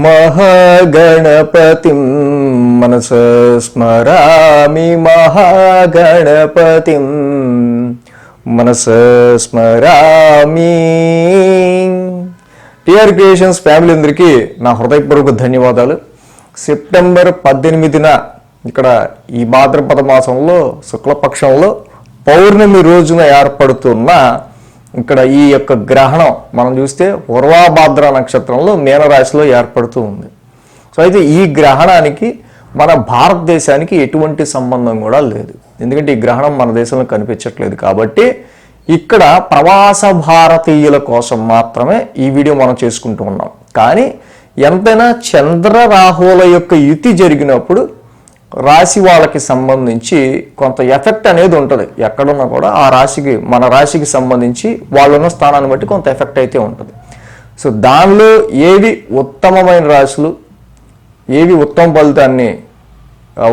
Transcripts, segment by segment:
మహాగణపతిం మనస స్మరామి మహాగణపతిం మనస స్మరామి. టిఆర్ క్రియేషన్స్ ఫ్యామిలీ అందరికీ నా హృదయపూర్వక ధన్యవాదాలు. సెప్టెంబర్ పద్దెనిమిదిన ఇక్కడ ఈ భాద్రపద మాసంలో శుక్లపక్షంలో పౌర్ణమి రోజున ఏర్పడుతున్న ఇక్కడ ఈ యొక్క గ్రహణం మనం చూస్తే పూర్వాభాద్ర నక్షత్రంలో మీనరాశిలో ఏర్పడుతూ ఉంది. సో అయితే ఈ గ్రహణానికి మన భారతదేశానికి ఎటువంటి సంబంధం కూడా లేదు. ఎందుకంటే ఈ గ్రహణం మన దేశంలో కనిపించట్లేదు కాబట్టి ఇక్కడ ప్రవాస భారతీయుల కోసం మాత్రమే ఈ వీడియో మనం చేసుకుంటూ ఉన్నాం. కానీ ఎంతైనా చంద్ర రాహువుల యొక్క యుతి జరిగినప్పుడు రాశి వాళ్ళకి సంబంధించి కొంత ఎఫెక్ట్ అనేది ఉంటుంది. ఎక్కడున్నా కూడా ఆ రాశికి మన రాశికి సంబంధించి వాళ్ళున్న స్థానాన్ని బట్టి కొంత ఎఫెక్ట్ అయితే ఉంటుంది. సో దానిలో ఏవి ఉత్తమమైన రాశులు ఏవి ఉత్తమ ఫలితాన్ని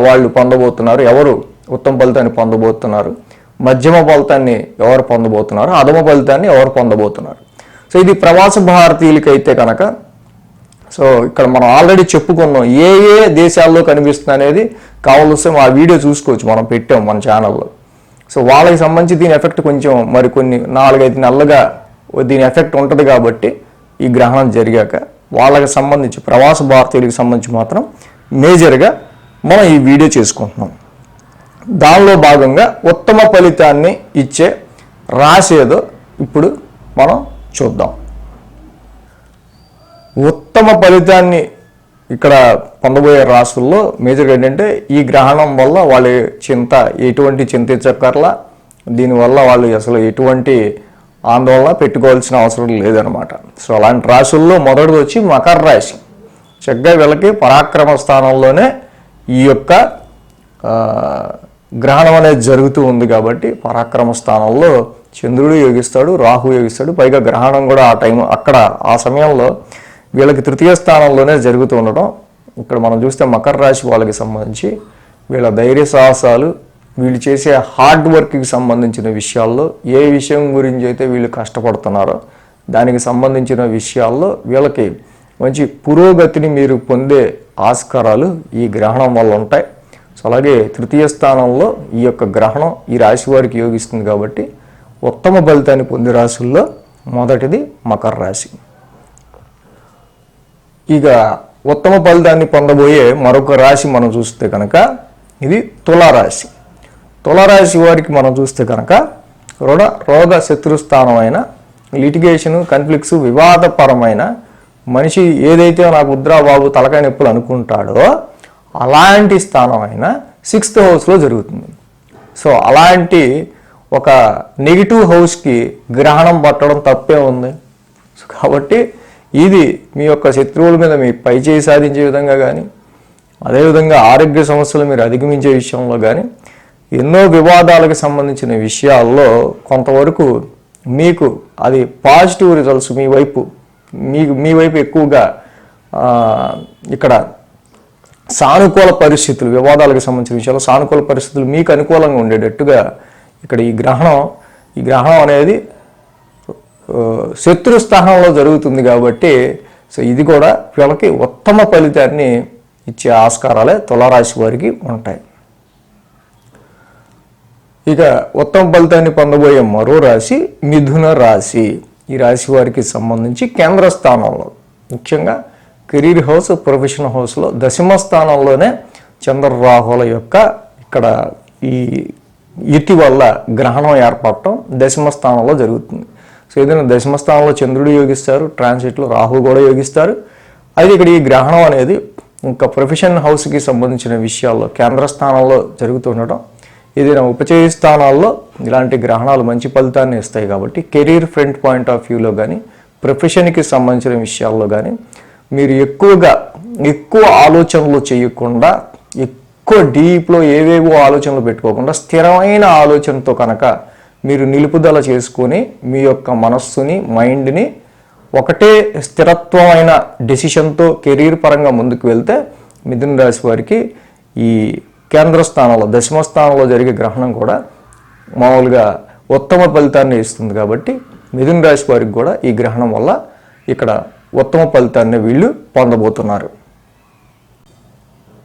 వాళ్ళు పొందబోతున్నారు ఎవరు ఉత్తమ ఫలితాన్ని పొందబోతున్నారు మధ్యమ ఫలితాన్ని ఎవరు పొందబోతున్నారు అధమ ఫలితాన్ని ఎవరు పొందబోతున్నారు. సో ఇది ప్రవాస భారతీయులకైతే కనుక సో ఇక్కడ మనం ఆల్రెడీ చెప్పుకున్నాం ఏ ఏ దేశాల్లో కనిపిస్తుంది అనేది కావాల్సి ఆ వీడియో చూసుకోవచ్చు మనం పెట్టాం మన ఛానల్లో సో వాళ్ళకి సంబంధించి దీని ఎఫెక్ట్ కొంచెం మరి కొన్ని నాలుగైదు నెలలుగా దీని ఎఫెక్ట్ ఉంటుంది కాబట్టి ఈ గ్రహణం జరిగాక వాళ్ళకి సంబంధించి ప్రవాస భారతీయులకు సంబంధించి మాత్రం మేజర్గా మనం ఈ వీడియో చేసుకుంటున్నాం. దానిలో భాగంగా ఉత్తమ ఫలితాన్ని ఇచ్చే రాసేదో ఇప్పుడు మనం చూద్దాం. ఉత్తమ ఫలితాన్ని ఇక్కడ పొందబోయే రాసుల్లో మేజర్గా ఏంటంటే ఈ గ్రహణం వల్ల వాళ్ళ చింత ఎటువంటి చింతించక్కర్లా. దీనివల్ల వాళ్ళు అసలు ఎటువంటి ఆందోళన పెట్టుకోవాల్సిన అవసరం లేదనమాట సో అలాంటి రాశుల్లో మొదటిది వచ్చి మకర రాశి. చక్కగా వీళ్ళకి పరాక్రమ స్థానంలోనే ఈ యొక్క గ్రహణం అనేది జరుగుతూ ఉంది కాబట్టి పరాక్రమ స్థానంలో చంద్రుడు యోగిస్తాడు రాహు యోగిస్తాడు. పైగా గ్రహణం కూడా ఆ టైం అక్కడ ఆ సమయంలో వీళ్ళకి తృతీయ స్థానంలోనే జరుగుతూ ఉండడం ఇక్కడ మనం చూస్తే మకర రాశి వాళ్ళకి సంబంధించి వీళ్ళ ధైర్య సాహసాలు వీళ్ళు చేసే హార్డ్ వర్క్కి సంబంధించిన విషయాల్లో ఏ విషయం గురించి అయితే వీళ్ళు కష్టపడుతున్నారో దానికి సంబంధించిన విషయాల్లో వీళ్ళకి మంచి పురోగతిని మీరు పొందే ఆస్కారాలు ఈ గ్రహణం వల్ల ఉంటాయి. సో అలాగే తృతీయ స్థానంలో ఈ యొక్క గ్రహణం ఈ రాశి వారికి యోగిస్తుంది కాబట్టి ఉత్తమ ఫలితాన్ని పొందే రాశుల్లో మొదటిది మకర రాశి. ఇక ఉత్తమ ఫలితాన్ని పొందబోయే మరొక రాశి మనం చూస్తే కనుక ఇది తులారాశి. తులారాశి వారికి మనం చూస్తే కనుక రుణ రోగ శత్రుస్థానమైన లిటిగేషన్ కన్ఫ్లిక్ట్స్ వివాదపరమైన మనిషి ఏదైతే నాకు ఉద్రా బాబు తలకాయ నొప్పులు అనుకుంటాడో అలాంటి స్థానమైన సిక్స్త్ హౌస్లో జరుగుతుంది. సో అలాంటి ఒక నెగిటివ్ హౌస్కి గ్రహణం పట్టడం తప్పే ఉంది. సో కాబట్టి ఇది మీ యొక్క శత్రువుల మీద మీ పై చేయి సాధించే విధంగా కానీ అదేవిధంగా ఆరోగ్య సమస్యలు మీరు అధిగమించే విషయంలో కానీ ఎన్నో వివాదాలకు సంబంధించిన విషయాల్లో కొంతవరకు మీకు అది పాజిటివ్ రిజల్ట్స్ మీ వైపు మీ మీ వైపు ఎక్కువగా ఇక్కడ సానుకూల పరిస్థితులు వివాదాలకు సంబంధించిన విషయాలు సానుకూల పరిస్థితులు మీకు అనుకూలంగా ఉండేటట్టుగా ఇక్కడ ఈ గ్రహణం ఈ గ్రహణం అనేది శత్రు స్థానంలో జరుగుతుంది కాబట్టి సో ఇది కూడా వీళ్ళకి ఉత్తమ ఫలితాన్ని ఇచ్చే ఆస్కారాలే తులారాశి వారికి ఉంటాయి. ఇక ఉత్తమ ఫలితాన్ని పొందబోయే మరో రాశి మిథున రాశి. ఈ రాశి వారికి సంబంధించి కేంద్ర స్థానంలో ముఖ్యంగా కెరీర్ హౌస్ ప్రొఫెషన్ హౌస్లో దశమ స్థానంలోనే చంద్ర రాహుల యొక్క ఇక్కడ ఈ ఇటీవల్ల వల్ల గ్రహణం ఏర్పడటం దశమ స్థానంలో జరుగుతుంది. సో ఏదైనా దశమ స్థానంలో చంద్రుడు యోగిస్తారు ట్రాన్సిట్లో రాహు కూడా యోగిస్తారు. అయితే ఇక్కడ ఈ గ్రహణం అనేది ఇంకా ప్రొఫెషన్ హౌస్కి సంబంధించిన విషయాల్లో కేంద్ర స్థానంలో జరుగుతుండటం ఏదైనా ఉపచయ స్థానాల్లో ఇలాంటి గ్రహణాలు మంచి ఫలితాన్ని ఇస్తాయి కాబట్టి కెరీర్ ఫ్రంట్ పాయింట్ ఆఫ్ వ్యూలో కానీ ప్రొఫెషన్కి సంబంధించిన విషయాల్లో కానీ మీరు ఎక్కువగా ఎక్కువ ఆలోచనలు చేయకుండా ఎక్కువ డీప్లో ఏవేవో ఆలోచనలు పెట్టుకోకుండా స్థిరమైన ఆలోచనతో కనుక మీరు నిలుపుదల చేసుకొని మీ యొక్క మనస్సుని మైండ్ని ఒకటే స్థిరత్వమైన డెసిషన్తో కెరీర్ పరంగా ముందుకు వెళ్తే మిథున రాశి వారికి ఈ కేంద్ర స్థానంలో దశమ స్థానంలో జరిగే గ్రహణం కూడా మామూలుగా ఉత్తమ ఫలితాన్ని ఇస్తుంది కాబట్టి మిథున రాశి వారికి కూడా ఈ గ్రహణం వల్ల ఇక్కడ ఉత్తమ ఫలితాన్ని వీళ్ళు పొందబోతున్నారు.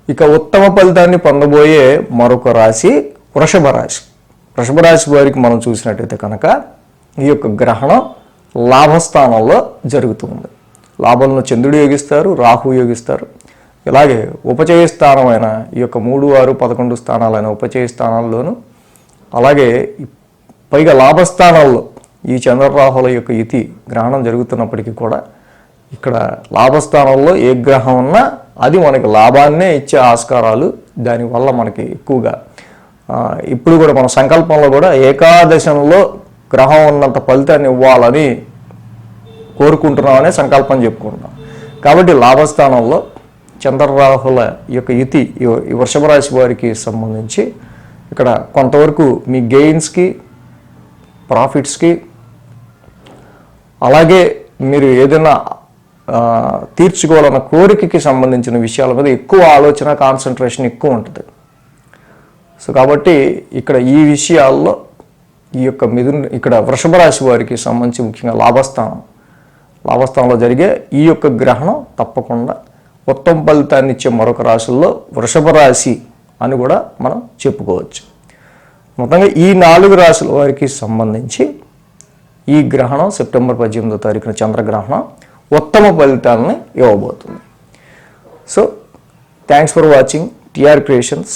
ఇక ఉత్తమ ఫలితాన్ని పొందబోయే మరొక రాశి వృషభ రాశి. వృషభ రాశి వారికి మనం చూసినట్టయితే కనుక ఈ యొక్క గ్రహణం లాభస్థానంలో జరుగుతుంది లాభంలో చంద్రుడు యోగిస్తారు రాహు యోగిస్తారు. ఇలాగే ఉపచయ స్థానమైన ఈ యొక్క మూడు ఆరు పదకొండు స్థానాలైన ఉపచయ స్థానాల్లోనూ అలాగే పైగా లాభస్థానాల్లో ఈ చంద్రరాహుల యొక్క ఇతి గ్రహణం జరుగుతున్నప్పటికీ కూడా ఇక్కడ లాభస్థానంలో ఏ గ్రహం ఉన్నా అది మనకి లాభాన్నే ఇచ్చే ఆస్కారాలు దానివల్ల మనకి ఎక్కువగా ఇప్పుడు కూడా మన సంకల్పంలో కూడా ఏకాదశంలో గ్రహం ఉన్నంత ఫలితాన్ని ఇవ్వాలని కోరుకుంటున్నామనే సంకల్పం చెప్పుకుంటున్నాం. కాబట్టి లాభస్థానంలో చంద్రరాహుల యొక్క ఇతి ఈ- వృషభ రాశి వారికి సంబంధించి ఇక్కడ కొంతవరకు మీ గెయిన్స్కి ప్రాఫిట్స్కి అలాగే మీరు ఏదైనా తీర్చుకోవాలన్న కోరికకి సంబంధించిన విషయాల మీద ఎక్కువ ఆలోచన కాన్సన్ట్రేషన్ ఎక్కువ ఉంటుంది. సో కాబట్టి ఇక్కడ ఈ విషయాల్లో ఈ యొక్క మిథున ఇక్కడ వృషభ రాశి వారికి సంబంధించి ముఖ్యంగా లాభస్థానం. లాభస్థానంలో జరిగే ఈ యొక్క గ్రహణం తప్పకుండా ఉత్తమ ఫలితాన్ని ఇచ్చే మరొక రాశుల్లో వృషభ రాశి అని కూడా మనం చెప్పుకోవచ్చు. మొత్తంగా ఈ నాలుగు రాశుల వారికి సంబంధించి ఈ గ్రహణం సెప్టెంబర్ పద్దెనిమిదో తారీఖున చంద్రగ్రహణం ఉత్తమ ఫలితాలని ఇవ్వబోతుంది. So thanks for watching TR creations